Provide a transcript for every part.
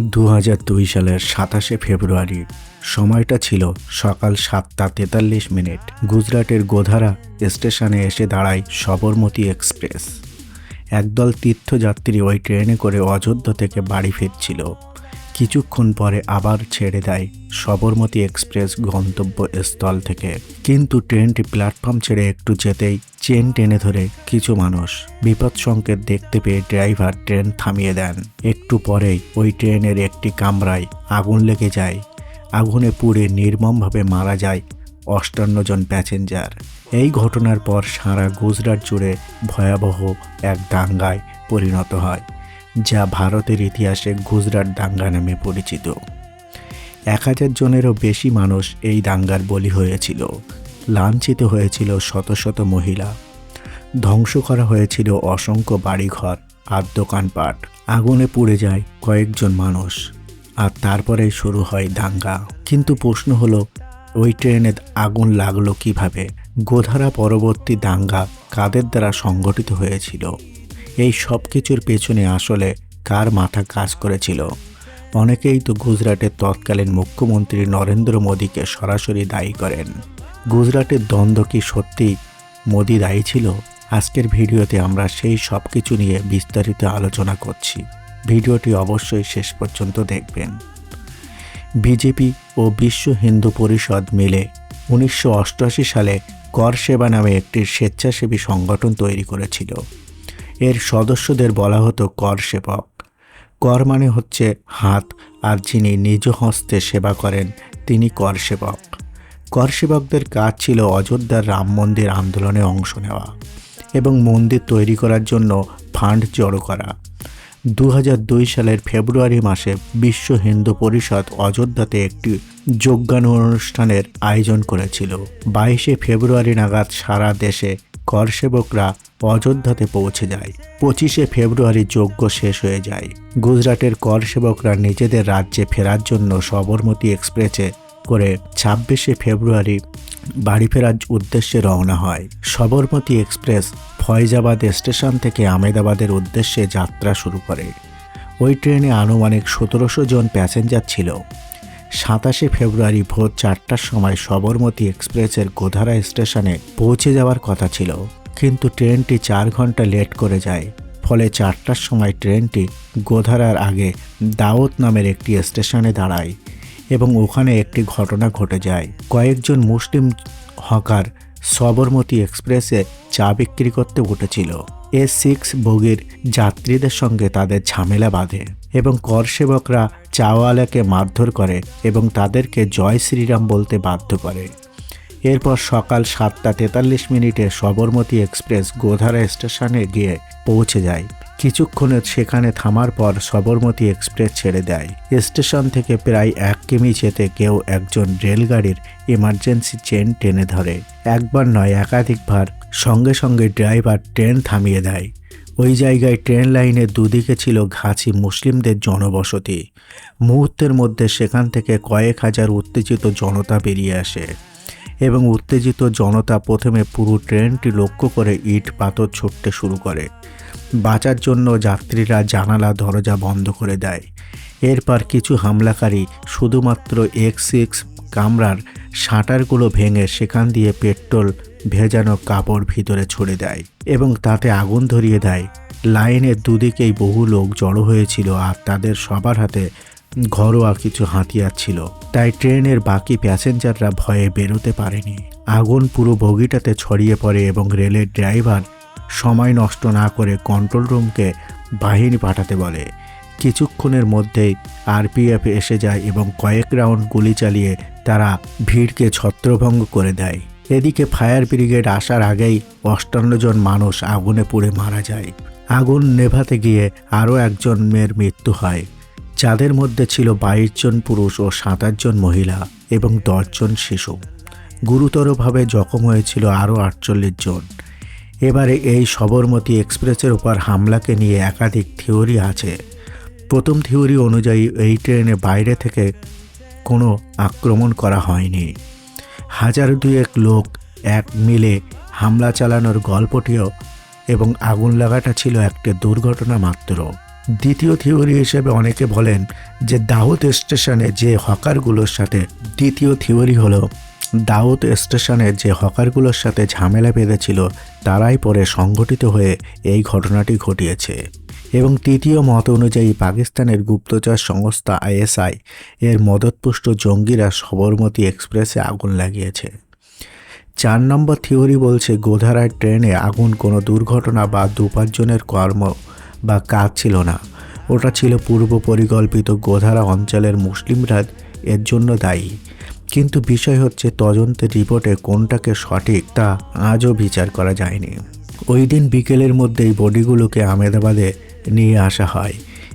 দু সালের সাতাশে ফেব্রুয়ারি। সময়টা ছিল সকাল সাতটা তেতাল্লিশ মিনিট। গুজরাটের গোধারা স্টেশনে এসে দাঁড়ায় সবরমতী এক্সপ্রেস। একদল তীর্থযাত্রী ওই ট্রেনে করে অযোধ্যা থেকে বাড়ি ফিরছিল। কিছুক্ষণ পরে আবার ছেড়ে দেয় সবরমতী এক্সপ্রেস গন্তব্যস্থল থেকে। কিন্তু ট্রেনটি প্ল্যাটফর্ম ছেড়ে একটু যেতেই চেন টেনে ধরে কিছু মানুষ বিপদ সংকেত দেখতে পেয়ে ড্রাইভার ট্রেন থামিয়ে দেন। একটু পরেই ওই ট্রেনের একটি কামরায় আগুন লেগে যায়। আগুনে পুড়ে নির্মমভাবে মারা যায় অষ্টান্ন জন প্যাসেঞ্জার। এই ঘটনার পর সারা গুজরাট জুড়ে ভয়াবহ এক দাঙ্গায় পরিণত হয়। যা ভারতের ইতিহাসে গুজরাট দাঙ্গা নামে পরিচিত। এক হাজার জনেরও বেশি মানুষ এই দাঙ্গার বলি হয়েছিল। লাঞ্ছিত হয়েছিল শত শত মহিলা। ধ্বংস করা হয়েছিল অসংখ্য বাড়িঘর আর দোকানপাট। আগুনে পুড়ে যায় কয়েকজন মানুষ আর তারপরেই শুরু হয় দাঙ্গা। কিন্তু প্রশ্ন হলো, ওই ট্রেনে আগুন লাগল কীভাবে? গোধারা পরবর্তী দাঙ্গা কাদের দ্বারা সংগঠিত হয়েছিল? এই সব কিছুর পেছনে আসলে কার মাথা কাজ করেছিল? অনেকেই তো গুজরাটের তৎকালীন মুখ্যমন্ত্রী নরেন্দ্র মোদীকে সরাসরি দায়ী করেন। গুজরাটের দ্বন্দ্ব কি সত্যি মোদি দায়ী ছিল? আজকের ভিডিওতে আমরা সেই সব কিছু নিয়ে বিস্তারিত আলোচনা করছি। ভিডিওটি অবশ্যই শেষ পর্যন্ত দেখবেন। বিজেপি ও বিশ্ব হিন্দু পরিষদ মিলে উনিশশো অষ্টআশি সালে কর সেবা নামে একটি স্বেচ্ছাসেবী সংগঠন তৈরি করেছিল। এর সদস্যদের বলা হতো কর সেবক কর মানে হচ্ছে হাত, আর যিনি নিজ হস্তে সেবা করেন, তিনি কর সেবক কর সেবকদের কাজ ছিল অযোধ্যার রাম মন্দির আন্দোলনে অংশ নেওয়া এবং মন্দির তৈরি করার জন্য ফান্ড জড়ো করা। দু হাজার দুই সালের ফেব্রুয়ারি মাসে বিশ্ব হিন্দু পরিষদ অযোধ্যাতে একটি যোগ্যানু অনুষ্ঠানের আয়োজন করেছিল। বাইশে ফেব্রুয়ারি নাগাদ সারা দেশে করসেবকরা অযোধ্যাতে পৌঁছে যায়। পঁচিশে ফেব্রুয়ারি যজ্ঞ শেষ হয়ে যায়। গুজরাটের করসেবকরা নিজেদের রাজ্যে ফেরার জন্য সবরমতী এক্সপ্রেসে করে ছাব্বিশে ফেব্রুয়ারি বাড়ি ফেরার উদ্দেশ্যে রওনা হয়। সবরমতী এক্সপ্রেস ফয়জাবাদ স্টেশন থেকে আমেদাবাদের উদ্দেশ্যে যাত্রা শুরু করে। ওই ট্রেনে আনুমানিক সতেরোশো জন প্যাসেঞ্জার ছিল। সাতাশে ফেব্রুয়ারি ভোর চারটার সময় সবরমতী এক্সপ্রেসের গোধারা স্টেশনে পৌঁছে যাওয়ার কথা ছিল। কিন্তু ট্রেনটি চার ঘণ্টা লেট করে যায়। ফলে চারটার সময় ট্রেনটি গোধারার আগে দাউদ নামের একটি স্টেশনে দাঁড়ায় এবং ওখানে একটি ঘটনা ঘটে যায়। কয়েকজন মুসলিম হকার সবরমতী এক্সপ্রেসে চা বিক্রি করতে উঠেছিল। এ সিক্স বগির যাত্রীদের সঙ্গে তাদের ঝামেলা বাঁধে এবং করসেবকরা চাওয়ালাকে মারধর করে এবং তাদেরকে জয় শ্রীরাম বলতে বাধ্য করে। এরপর সকাল সাতটা তেতাল্লিশ মিনিটে সবরমতী এক্সপ্রেস গোধারা স্টেশনে গিয়ে পৌঁছে যায়। কিছুক্ষণে সেখানে থামার পর সবরমতী এক্সপ্রেস ছেড়ে দেয়। স্টেশন থেকে প্রায় এক কিমি যেতে কেউ একজন রেলগাড়ির ইমার্জেন্সি চেন টেনে ধরে। একবার নয়, একাধিকবার সঙ্গে সঙ্গে ড্রাইভার ট্রেন থামিয়ে দেয়। ওই জায়গায় ট্রেন লাইনের দুদিকে ছিল ঘাঁচি মুসলিমদের জনবসতি। মুহূর্তের মধ্যে সেখান থেকে কয়েক হাজার উত্তেজিত জনতা বেরিয়ে আসে এবং উত্তেজিত জনতা প্রথমে পুরো ট্রেনটি লক্ষ্য করে ইট পাথর ছুটতে শুরু করে। বাঁচার জন্য যাত্রীরা জানালা, দরজা বন্ধ করে দেয়। এরপর কিছু হামলাকারী শুধুমাত্র এক্স সিক্স কামরার শাটারগুলো ভেঙে সেখান দিয়ে পেট্রোল ভেজানো কাপড় ভিতরে ছড়ে দেয় এবং তাতে আগুন ধরিয়ে দেয়। লাইনের দুদিকেই বহু লোক জড়ো হয়েছিল আর তাদের সবার হাতে ঘরোয়া কিছু হাতিয়ার ছিল। তাই ট্রেনের বাকি প্যাসেঞ্জাররা ভয়ে বেরোতে পারেনি। আগুন পুরো বগিটাতে ছড়িয়ে পড়ে এবং রেলের ড্রাইভার সময় নষ্ট না করে কন্ট্রোল রুমকে বাহিনী পাঠাতে বলে। কিছুক্ষণের মধ্যেই আরপিএফ এসে যায় এবং কয়েক রাউন্ড গুলি চালিয়ে তারা ভিড়কে ছত্রভঙ্গ করে দেয়। এদিকে ফায়ার ব্রিগেড আসার আগেই অষ্টান্ন জন মানুষ আগুনে পুড়ে মারা যায়। আগুন নেভাতে গিয়ে আরও একজন মেয়ের মৃত্যু হয়। যাদের মধ্যে ছিল বাইশ জন পুরুষ ও সাতাশ জন মহিলা এবং দশজন শিশু। গুরুতরভাবে জখম হয়েছিল আরও আটচল্লিশ জন। এবারে এই সবরমতী এক্সপ্রেসের উপর হামলাকে নিয়ে একাধিক থিওরি আছে। প্রথম থিওরি অনুযায়ী এই ট্রেনে বাইরে থেকে কোনো আক্রমণ করা হয়নি। হাজার দুয়েক লোক এক মিলে হামলা চালানোর গল্পটিও এবং আগুন লাগাটা ছিল একটি দুর্ঘটনা মাত্র। দ্বিতীয় থিওরি হিসেবে অনেকে বলেন যে দাউদ স্টেশনে যে হকারগুলোর সাথে, দ্বিতীয় থিওরি হলো দাউদ স্টেশনে যে হকারগুলোর সাথে ঝামেলা বেঁধেছিল, তারাই পরে সংগঠিত হয়ে এই ঘটনাটি ঘটিয়েছে। এবং তৃতীয় মত অনুযায়ী পাকিস্তানের গুপ্তচর সংস্থা আইএসআই এর মদতপুষ্ট জঙ্গিরা সবরমতী এক্সপ্রেসে আগুন লাগিয়েছে। চার নম্বর থিওরি বলছে গোধারায় ট্রেনে আগুন কোনো দুর্ঘটনা বা দুপার্জনের কর্ম বা কাজ ছিল না। ওটা ছিল পূর্ব পরিকল্পিত গোধারা অঞ্চলের মুসলিমরা এর জন্য দায়ী। কিন্তু বিষয় হচ্ছে, তদন্তের রিপোর্টে কোনটাকে সঠিক তা আজও বিচার করা যায়নি। ওই দিন বিকেলের মধ্যেই বডিগুলোকে আমেদাবাদে নিয়ে আসা হয়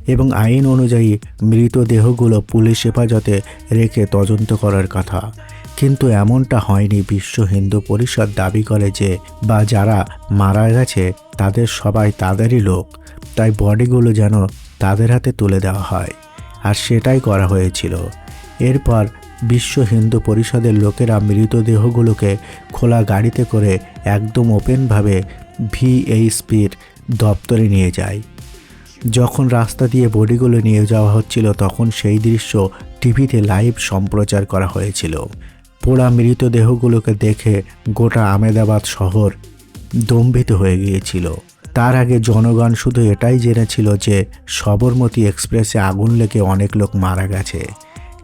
এবং আইন অনুযায়ী মৃতদেহগুলো পুলিশ হেফাজতে রেখে তদন্ত করার কথা। কিন্তু এমনটা হয়নি, বিশ্ব হিন্দু পরিষদ দাবি করে যে, বা যারা মারা গেছে, তাদের সবাই তাদেরই লোক। তাই বডিগুলো যেন তাদের হাতে তুলে দেওয়া হয়। আর সেটাই করা হয়েছিল। এরপর বিশ্ব হিন্দু পরিষদের লোকেরা মৃতদেহগুলোকে খোলা গাড়িতে করে একদম ওপেনভাবে ভিএইচপির দপ্তরে নিয়ে যায়। যখন রাস্তা দিয়ে বডিগুলো নিয়ে যাওয়া হচ্ছিল, তখন সেই দৃশ্য টিভিতে লাইভ সম্প্রচার করা হয়েছিল। পোড়া মৃতদেহগুলোকে দেখে গোটা আমেদাবাদ শহর দম্ভিত হয়ে গিয়েছিল। তার আগে জনগণ শুধু এটাই জেনেছিল যে সবরমতী এক্সপ্রেসে আগুন লেগে অনেক লোক মারা গেছে।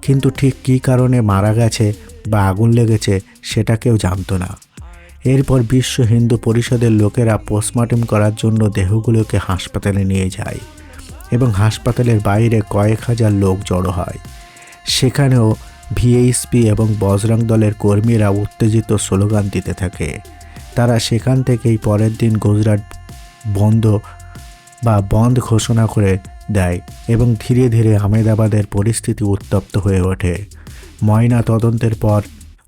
কিন্তু ঠিক কী কারণে মারা গেছে বা আগুন লেগেছে, সেটা কেউ জানতো না। এরপর বিশ্ব হিন্দু পরিষদের লোকেরা পোস্টমর্টম করার জন্য দেহগুলোকে হাসপাতালে নিয়ে যায় এবং হাসপাতালের বাইরে কয়েক হাজার লোক জড়ো হয়। সেখানেও ভিএইচপি এবং বজরং দলের কর্মীরা উত্তেজিত স্লোগান দিতে থাকে। তারা সেখান থেকেই পরের দিন গুজরাট বন্ধ বা বন্ধ ঘোষণা করে দেয় এবং ধীরে ধীরে আহমেদাবাদের পরিস্থিতি উত্তপ্ত হয়ে ওঠে। ময়না তদন্তের পর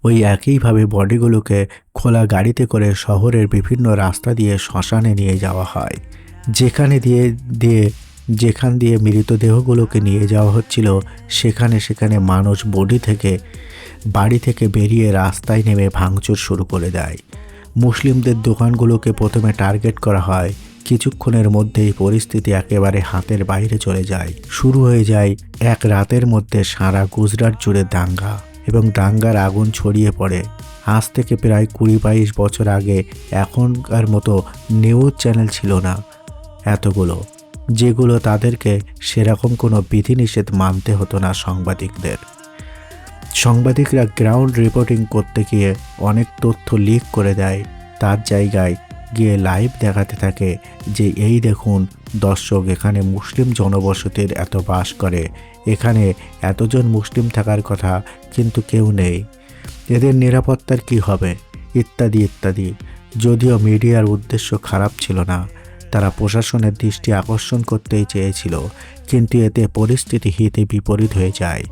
ওই একইভাবে বডিগুলোকে খোলা গাড়িতে করে শহরের বিভিন্ন রাস্তা দিয়ে শ্মশানে নিয়ে যাওয়া হয়। যেখানে দিয়ে দিয়ে, যেখান দিয়ে মৃতদেহগুলোকে নিয়ে যাওয়া হচ্ছিল, সেখানে সেখানে মানুষ বডি থেকে, বাড়ি থেকে বেরিয়ে রাস্তায় নেমে ভাঙচুর শুরু করে দেয়। মুসলিমদের দোকানগুলোকে প্রথমে টার্গেট করা হয়। কিছুক্ষণের মধ্যেই পরিস্থিতি একেবারে হাতের বাইরে চলে যায়। শুরু হয়ে যায় এক রাতের মধ্যে সারা গুজরাট জুড়ে দাঙ্গা। এবং দাঙ্গার আগুন ছড়িয়ে পড়ে। আজ থেকে প্রায় কুড়ি বাইশ বছর আগে এখনকার মতো নিউজ চ্যানেল ছিল না এতগুলো, যেগুলো তাদেরকে সেরকম কোনো বিধিনিষেধ মানতে হতো না সাংবাদিকদের। সাংবাদিকরা গ্রাউন্ড রিপোর্টিং করতে গিয়ে অনেক তথ্য লিক করে দেয়, তার জায়গায় গিয়ে লাইভ দেখাতে থাকে যে এই দেখুন, দর্শক এখানে মুসলিম জনবসতির এত বাস করে। এখানে এতজন মুসলিম থাকার কথা কিন্তু কেউ নেই। এদের নিরাপত্তার কি হবে? ইত্যাদি ইত্যাদি। যদিও মিডিয়ার উদ্দেশ্য খারাপ ছিল না, তারা প্রশাসনের দৃষ্টি আকর্ষণ করতেই চেয়েছিল, কিন্তু এতে পরিস্থিতি হিতে বিপরীত হয়ে যায়।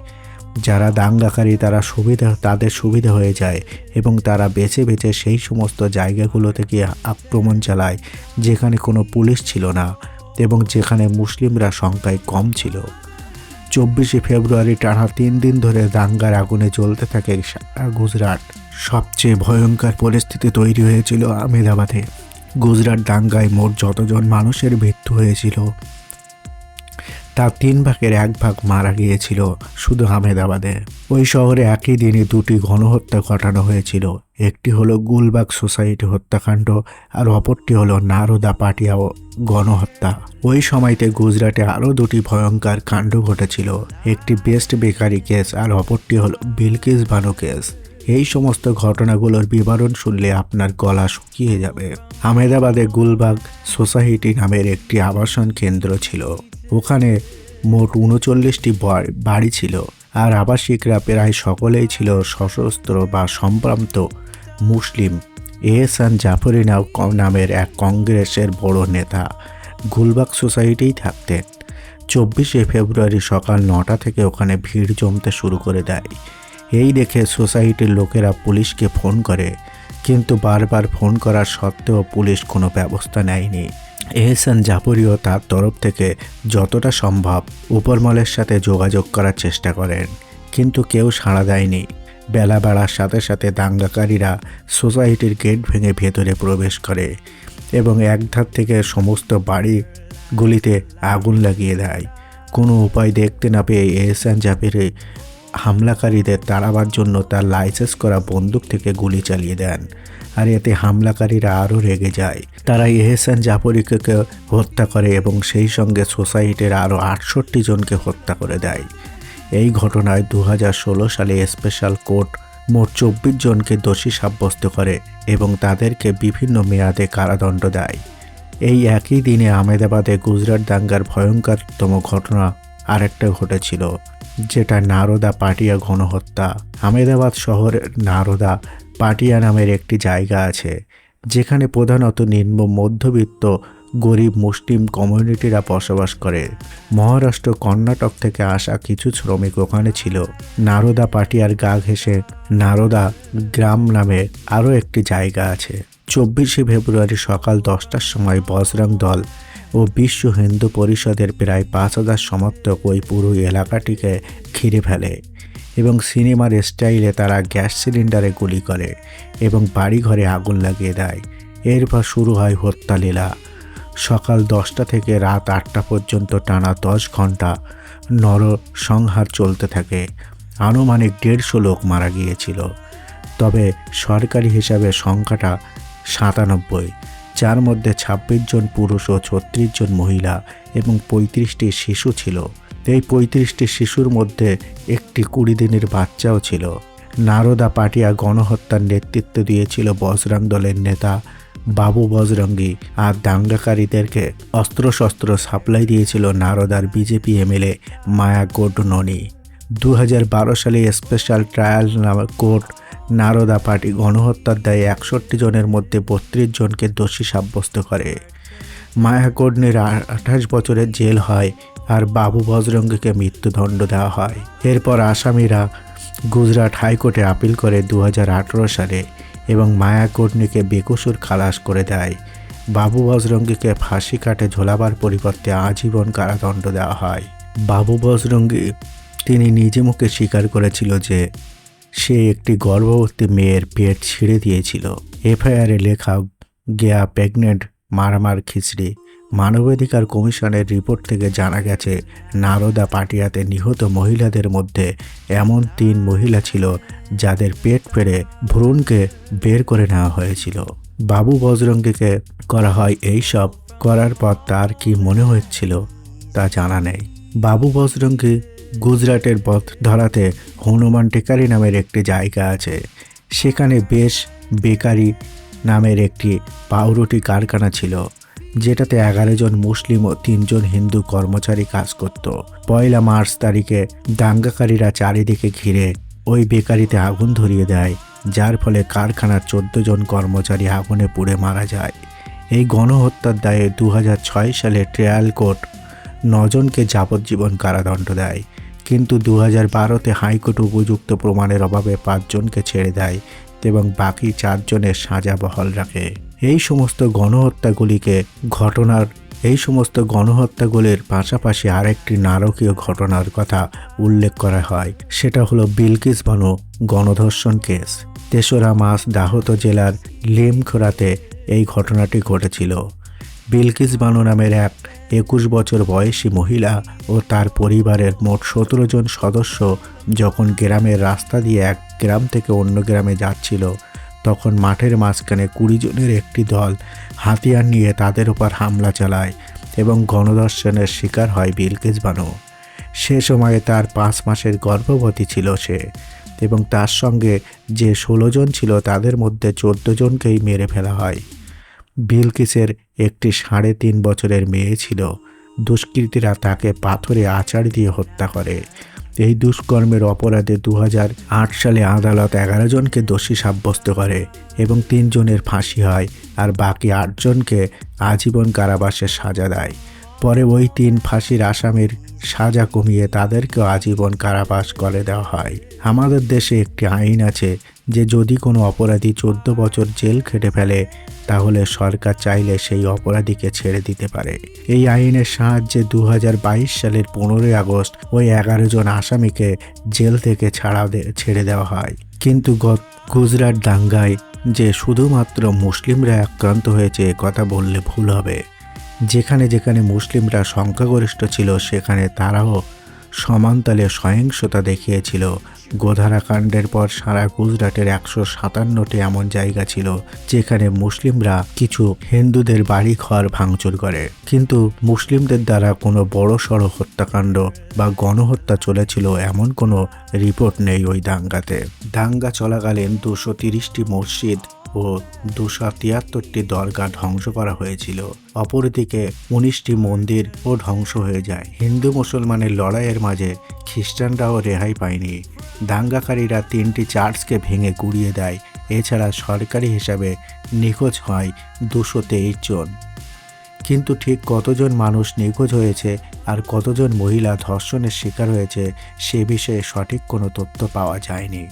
যারা দাঙ্গাকারী, তারা সুবিধা, তাদের সুবিধা হয়ে যায় এবং তারা বেছে বেছে সেই সমস্ত জায়গাগুলোতে গিয়ে আক্রমণ চালায়, যেখানে কোনো পুলিশ ছিল না এবং যেখানে মুসলিমরা সংখ্যায় কম ছিল। চব্বিশে ফেব্রুয়ারি টানা তিন দিন ধরে দাঙ্গার আগুনে জ্বলতে থাকে সারা গুজরাট। সবচেয়ে ভয়ঙ্কর পরিস্থিতি তৈরি হয়েছিল আহমেদাবাদে। গুজরাট দাঙ্গায় মোট যতজন মানুষের মৃত্যু হয়েছিল তার তিন ভাগের এক ভাগ মারা গিয়েছিল শুধু আহমেদাবাদে। ওই শহরে একই দিনে দুটি গণহত্যা ঘটানো হয়েছিল। একটি হলো গুলবাগ সোসাইটি হত্যাকাণ্ড আর অপরটি হলো নারদা পাটিয়া গণহত্যা। ওই সময়তে গুজরাটে আরও দুটি ভয়ঙ্কর কাণ্ড ঘটেছিল। একটি বেস্ট বেকারি কেস আর অপরটি হলো বিলকিস বানো কেস। এই সমস্ত ঘটনাগুলোর বিবরণ শুনলে আপনার গলা শুকিয়ে যাবে। আহমেদাবাদে গুলবাগ সোসাইটি নামের একটি আবাসন কেন্দ্র ছিল। ওখানে মোট উনচল্লিশটি বাড়ি ছিল। আর আবাসিকরা প্রায় সকলেই ছিল সশস্ত্র বা সম্ভ্রান্ত মুসলিম। এহসান জাফরি নাও নামের এক কংগ্রেসের বড় নেতা গুলবাগ সোসাইটিই থাকতেন। চব্বিশে ফেব্রুয়ারি সকাল নটা থেকে ওখানে ভিড় জমতে শুরু করে দেয়। এই দেখে সোসাইটির লোকেরা পুলিশকে ফোন করে, কিন্তু বারবার ফোন করার সত্ত্বেও পুলিশ কোনো ব্যবস্থা নেয়নি। এহসান জাপুরিও তার তরফ থেকে যতটা সম্ভব উপরমলের সাথে যোগাযোগ করার চেষ্টা করেন, কিন্তু কেউ সাড়া দেয়নি। বেলা বাড়ার সাথে সাথে দাঙ্গাকারীরা সোসাইটির গেট ভেঙে ভেতরে প্রবেশ করে এবং এক ধার থেকে সমস্ত বাড়ি গুলিতে আগুন লাগিয়ে দেয়। কোনো উপায় দেখতে না পেয়ে এহসান জাবিরে হামলাকারীদের তাড়াবার জন্য তার লাইসেন্স করা বন্দুক থেকে গুলি চালিয়ে দেন। আর এতে হামলাকারীরা আরও রেগে যায়। তারা এহেসান জাফরিকে হত্যা করে এবং সেই সঙ্গে সোসাইটির আরও আটষট্টি জনকে হত্যা করে দেয়। এই ঘটনায় দু হাজার ষোলো সালে স্পেশাল কোর্ট মোট চব্বিশ জনকে দোষী সাব্যস্ত করে এবং তাদেরকে বিভিন্ন মেয়াদে কারাদণ্ড দেয়। এই একই দিনে আহমেদাবাদে গুজরাট দাঙ্গার ভয়ঙ্করতম ঘটনা আরেকটা ঘটেছিল, যেটা নারদা পাটিয়া গণহত্যা। আহমেদাবাদ শহরের নারদা পাটিয়া নামের একটি জায়গা আছে, যেখানে প্রধানত নিম্ন মধ্যবিত্ত, গরিব মুসলিম কমিউনিটিরা বসবাস করে। মহারাষ্ট্র, কর্ণাটক থেকে আসা কিছু শ্রমিক ওখানে ছিল। নারদা পাটিয়ার গা ঘেঁষে নারদা গ্রাম নামে আরও একটি জায়গা আছে। চব্বিশে ফেব্রুয়ারি সকাল দশটার সময় বজরং দল ও বিশ্ব হিন্দু পরিষদের প্রায় পাঁচ হাজার সমর্থক ওই পুরো এলাকাটিকে ঘিরে ফেলে। এবং সিনেমার স্টাইলে তারা গ্যাস সিলিন্ডারে গুলি করে এবং বাড়িঘরে আগুন লাগিয়ে দেয়। এরপর শুরু হয় হত্যালীলা সকাল দশটা থেকে রাত আটটা পর্যন্ত টানা দশ ঘণ্টা নর সংহার চলতে থাকে। আনুমানিক দেড়শো লোক মারা গিয়েছিল। তবে সরকারি হিসাবে সংখ্যাটা সাতানব্বই। যার মধ্যে ছাব্বিশ জন পুরুষ ও ছত্রিশ জন মহিলা এবং পঁয়ত্রিশটি শিশু ছিল। এই পঁয়ত্রিশটি শিশুর মধ্যে একটি কুড়ি দিনের বাচ্চাও ছিল। নারদা পাটিয়া গণহত্যার নেতৃত্ব দিয়েছিল বজরাং দলের নেতা বাবু বজরঙ্গি আর দাঙ্গাকারীদেরকে অস্ত্রশস্ত্র সাপ্লাই দিয়েছিল নারদার বিজেপি এমএলএ মায়া ননি দু সালে special trial court Narada party গণহত্যার দায়ে একষট্টি জনের মধ্যে বত্রিশ জনকে দোষী সাব্যস্ত করে। মায়া কোডনির আঠাশ বছরের জেল হয় আর বাবু বজরঙ্গীকে মৃত্যুদণ্ড দেওয়া হয়। এরপর আসামিরা গুজরাট হাইকোর্টে আপিল করে দু হাজার আঠেরো সালে এবং মায়া কর্ণীকে বেকসুর খালাস করে দেয়। বাবু বজরঙ্গীকে ফাঁসি কাটে ঝোলাবার পরিবর্তে আজীবন কারাদণ্ড দেওয়া হয়। বাবু বজরঙ্গী তিনি নিজে মুখে স্বীকার করেছিল যে সে একটি গর্ভবতী মেয়ের পেট ছিঁড়ে দিয়েছিল। এফআইআরে লেখা গেয়া প্রেগনেন্ট মারামার খিচড়ি, মানবাধিকার কমিশনের রিপোর্ট থেকে জানা গেছে, নারদা পাটিয়াতে নিহত মহিলাদের মধ্যে এমন তিন মহিলা ছিল যাদের পেট পেরে ভ্রূণকে বের করে নেওয়া হয়েছিল। বাবু বজরঙ্গীকে করা হয় এই সব করার পর তার কি মনে হচ্ছিল তা জানা নেই। বাবু বজরঙ্গী গুজরাটের পথ ধরাতে হনুমান টেকারি নামের একটি জায়গা আছে। সেখানে বেশ বেকারি নামের একটি পাউরুটি কারখানা ছিল, যেটাতে এগারো জন মুসলিম ও তিনজন হিন্দু কর্মচারী কাজ করত। পয়লা মার্চ তারিখে দাঙ্গাকারীরা চারিদিকে ঘিরে ওই বেকারিতে আগুন ধরিয়ে দেয়, যার ফলে কারখানার চোদ্দ জন কর্মচারী আগুনে পুড়ে মারা যায়। এই গণহত্যার দায়ে দু হাজার ছয় সালে ট্রায়াল কোর্ট নজনকে যাবজ্জীবন কারাদণ্ড দেয়, কিন্তু দু হাজার বারোতে হাইকোর্ট উপযুক্ত প্রমাণের অভাবে পাঁচজনকে ছেড়ে দেয় এবং বাকি চারজনের সাজা বহাল রাখে। এই সমস্ত গণহত্যাগুলিকে ঘটনার এই সমস্ত গণহত্যাগুলির পাশাপাশি আরেকটি নারকীয় ঘটনার কথা উল্লেখ করা হয়। সেটা হলো বিলকিস বানু গণধর্ষণ কেস। তেসরা মাস দাহত জেলার লিমখোরাতে এই ঘটনাটি ঘটেছিল। বিলকিস বানু নামের এক একুশ বছর বয়সী মহিলা ও তার পরিবারের মোট সতেরো জন সদস্য যখন গ্রামের রাস্তা দিয়ে এক গ্রাম থেকে অন্য গ্রামে যাচ্ছিল, তখন মাঠের মাঝখানে কুড়ি জনের একটি দল হাতিয়ার নিয়ে তাদের উপর হামলা চালায় এবং গণদর্শনের শিকার হয় বিলকিস বানু। সে সময়ে তার পাঁচ মাসের গর্ভবতী ছিল সে এবং তার সঙ্গে যে ষোলো জন ছিল তাদের মধ্যে চোদ্দ জনকেই মেরে ফেলা হয়। বিলকিসের একটি সাড়ে তিন বছরের মেয়ে ছিল। দুষ্কৃতীরা তাকে পাথরে আচার দিয়ে হত্যা করে। এই দুষ্কর্মের অপরাধে দু হাজার আট সালে আদালত এগারো জনকে দোষী সাব্যস্ত করে এবং তিনজনের ফাঁসি হয় আর বাকি আটজনকে আজীবন কারাবাসের সাজা দেয়। পরে ওই তিন ফাঁসির আসামির সাজা কমিয়ে তাদেরকেও আজীবন কারাবাস করে দেওয়া হয়। আমাদের দেশে একটি আইন আছে যে যদি কোনো অপরাধী চোদ্দ বছর জেল খেটে ফেলে, তাহলে সরকার চাইলে সেই অপরাধীকে ছেড়ে দিতে পারে। এই আইনের সাহায্যে দু হাজার বাইশ সালের পনেরোই আগস্ট ওই এগারো জন আসামিকে জেল থেকে ছাড়া ছেড়ে দেওয়া হয়। কিন্তু গুজরাট দাঙ্গায় যে শুধুমাত্র মুসলিমরা আক্রান্ত হয়েছে কথা বললে ভুল হবে। যেখানে যেখানে মুসলিমরা সংখ্যাগরিষ্ঠ ছিল, সেখানে তারাও সমানতালে সহিংসতা দেখিয়েছিল। গোধারা কাণ্ডের পর সারা গুজরাটের একশো সাতান্নটি এমন জায়গা ছিল, যেখানে মুসলিমরা কিছু হিন্দুদের বাড়ি ঘর ভাঙচুর করে। কিন্তু মুসলিমদের দ্বারা কোনো বড় সড়ো হত্যাকাণ্ড বা গণহত্যা চলেছিল এমন কোনো রিপোর্ট নেই ওই দাঙ্গাতে। দাঙ্গা চলাকালীন দুশো তিরিশটি মসজিদ ও দুশো তিয়াত্তরটি দরগা ধ্বংস করা হয়েছিল। অপরদিকে উনিশটি মন্দির ও ধ্বংস হয়ে যায়। হিন্দু মুসলমানের লড়াইয়ের মাঝে খ্রিস্টানরাও রেহাই পায়নি। দাঙ্গাকারীরা তিনটি চার্চকে ভেঙে গুড়িয়ে দেয়। এছাড়া সরকারি হিসাবে নিখোঁজ হয় দুশো তেইশ জন। কিন্তু ঠিক কতজন মানুষ নিখোঁজ হয়েছে আর কতজন মহিলা ধর্ষণের শিকার হয়েছে, সে বিষয়ে সঠিক কোনো তথ্য পাওয়া যায়নি।